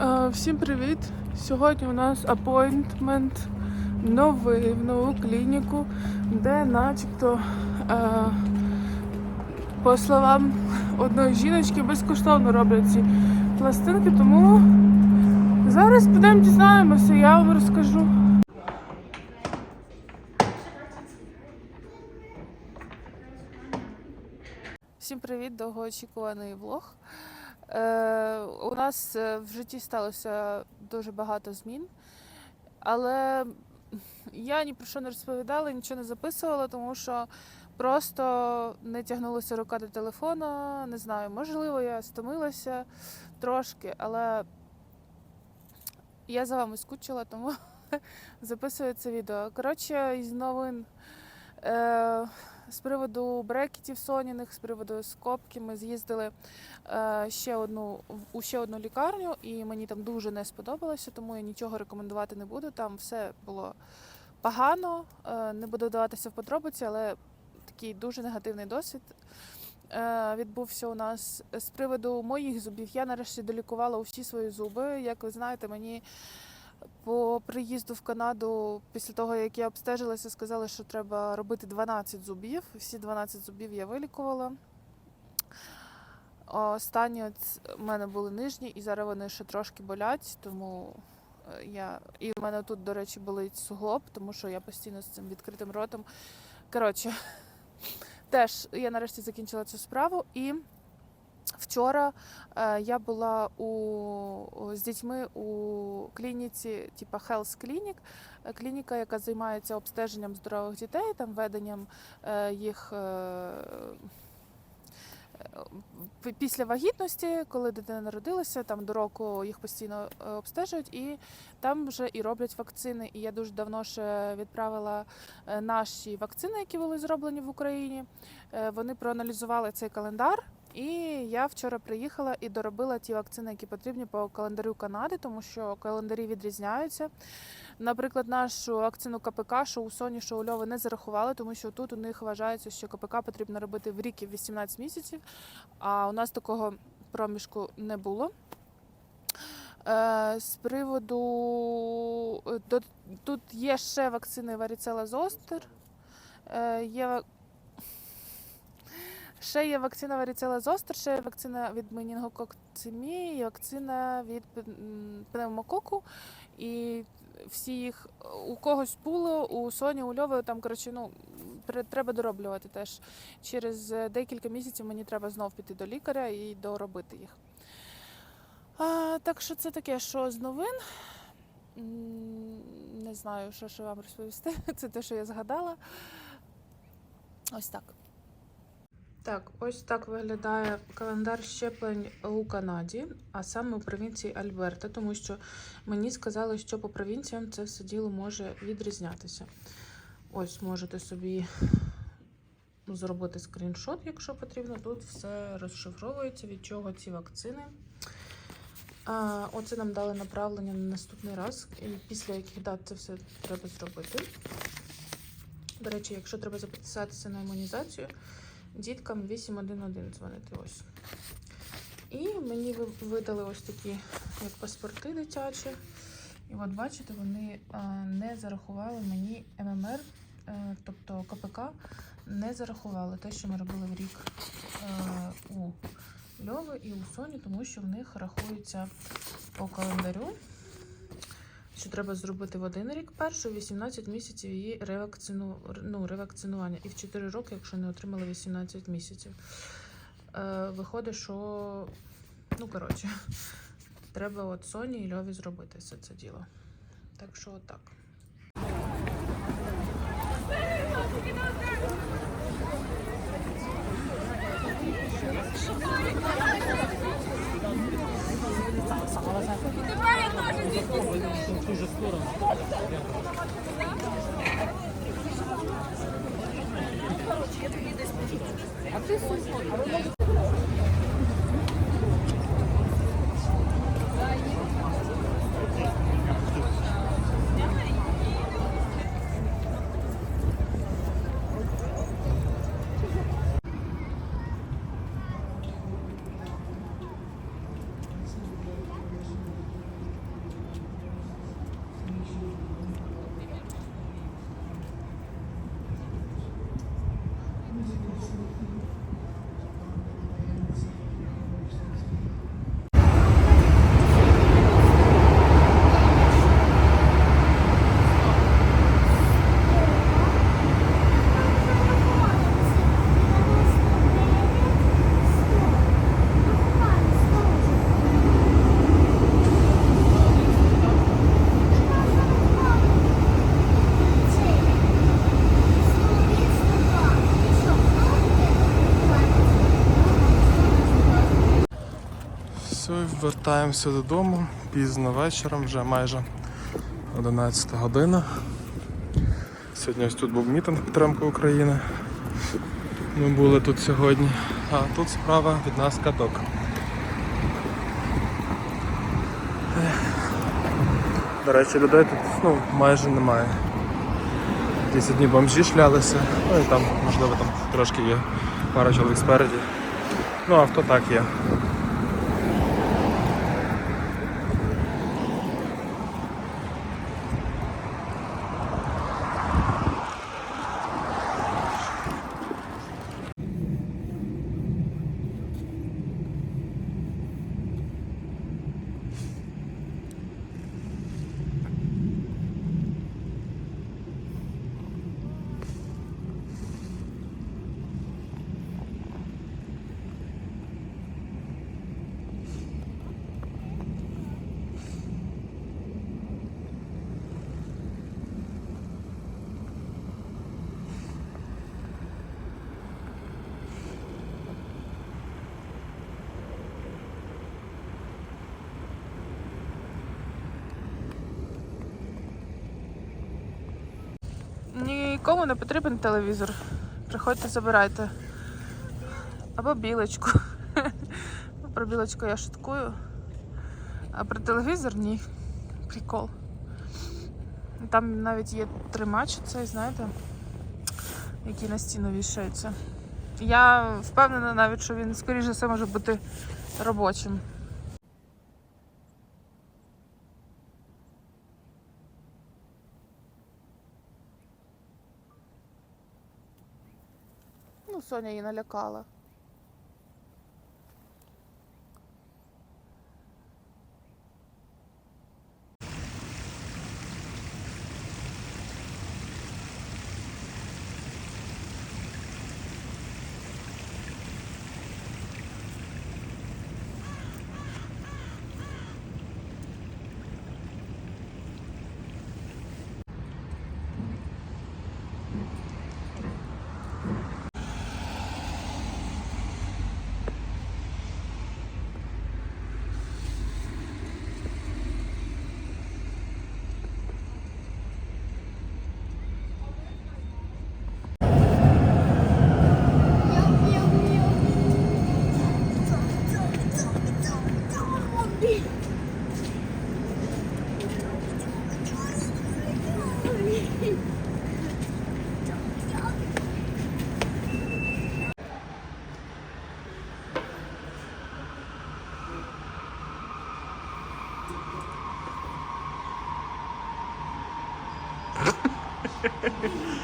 Е, Всім привіт! Сьогодні у нас апойнтмент новий в нову клініку, де начебто, е, по словам одної жіночки, безкоштовно роблять ці пластинки, тому зараз підемо дізнаємося, я вам розкажу. Всім привіт, довгоочікуваний влог. Е, у нас е, в житті сталося дуже багато змін, але я ні про що не розповідала, нічого не записувала, тому що просто не тягнулася рука до телефона. Не знаю, можливо, я стомилася трошки, але я за вами скучила, тому записую це відео. Коротше, із новин. Е, з приводу брекетів соняних, з приводу скобки, ми з'їздили е, ще одну у ще одну лікарню, і мені там дуже не сподобалося, тому я нічого рекомендувати не буду. Там все було погано. Е, не буду вдаватися в подробиці, але такий дуже негативний досвід. е, Відбувся у нас з приводу моїх зубів. Я нарешті долікувала усі свої зуби. Як ви знаєте, мені по приїзду в Канаду, після того як я обстежилася, сказали, що треба робити 12 зубів. Всі 12 зубів я вилікувала. Останні в мене були нижні, і зараз вони ще трошки болять, тому е, я. І в мене тут, до речі, болить суглоб, тому що я постійно з цим відкритим ротом. Коротше, теж я нарешті закінчила цю справу і. Вчора е, я була у, з дітьми у клініці, типу Health Clinic, е, клініка, яка займається обстеженням здорових дітей, там веденням е, їх. Після вагітності, коли дитина народилася, там до року їх постійно обстежують, і там вже і роблять вакцини. І я дуже давно ще відправила наші вакцини, які були зроблені в Україні. Вони проаналізували цей календар, і я вчора приїхала і доробила ті вакцини, які потрібні по календарю Канади, тому що календарі відрізняються. Наприклад, нашу вакцину КПК, що у Соні, що у Льови не зарахували, тому що тут у них вважається, що КПК потрібно робити в рік і 18 місяців, а у нас такого проміжку не було. Е, З приводу е, тут є ще вакцини Zoster, е, є Ще є вакцина Varicella Zoster, ще є вакцина від менінгококцемії, вакцина від пневмококу. І всі їх у когось було, у Соні, у Льови, там, коротше, ну, треба дороблювати теж. Через е, декілька місяців мені треба знов піти до лікаря і доробити їх. А, так що це таке, що з новин. Не знаю, що ще вам розповісти. Це те, що я згадала. Ось так. Так, ось так виглядає календар щеплень у Канаді, а саме у провінції Альберта, тому що мені сказали, що по провінціям це все діло може відрізнятися. Ось можете собі зробити скріншот, якщо потрібно. Тут все розшифровується, від чого ці вакцини. А, оце нам дали направлення на наступний раз, і після яких дат це все треба зробити. До речі, якщо треба записатися на імунізацію, діткам 811 дзвонити ось. І мені видали ось такі як паспорти дитячі. І от бачите, вони е, не зарахували мені ММР, е, тобто КПК не зарахували те, що ми робили в рік е, у Льови і у Соні, тому що в них рахується по календарю, що треба зробити в один рік першу, 18 місяців її ревакцину... ну, ревакцинування, і в 4 роки, якщо не отримали 18 місяців. Е, Виходить, що, ну, коротше, треба от Соні і Льові зробити все це діло. Так що отак. Thank. А ти сусід. Вертаємося додому пізно вечором, вже майже 11 година. Сьогодні ось тут був мітинг підтримки України. Ми були тут сьогодні. А тут справа від нас каток. До речі, людей тут ну, майже немає. Десь одні бомжі шлялися, ну і там, можливо, там трошки є пара чоловік спереді. Ну, авто так є. Нікому не потрібен телевізор. Приходьте, забирайте. Або білочку. Про білочку я шуткую. А про телевізор ні. Прикол. Там навіть є тримач цей, знаєте, який на стіну вішається. Я впевнена навіть, що він, скоріше все, може бути робочим. Соня її налякала. Hehehehe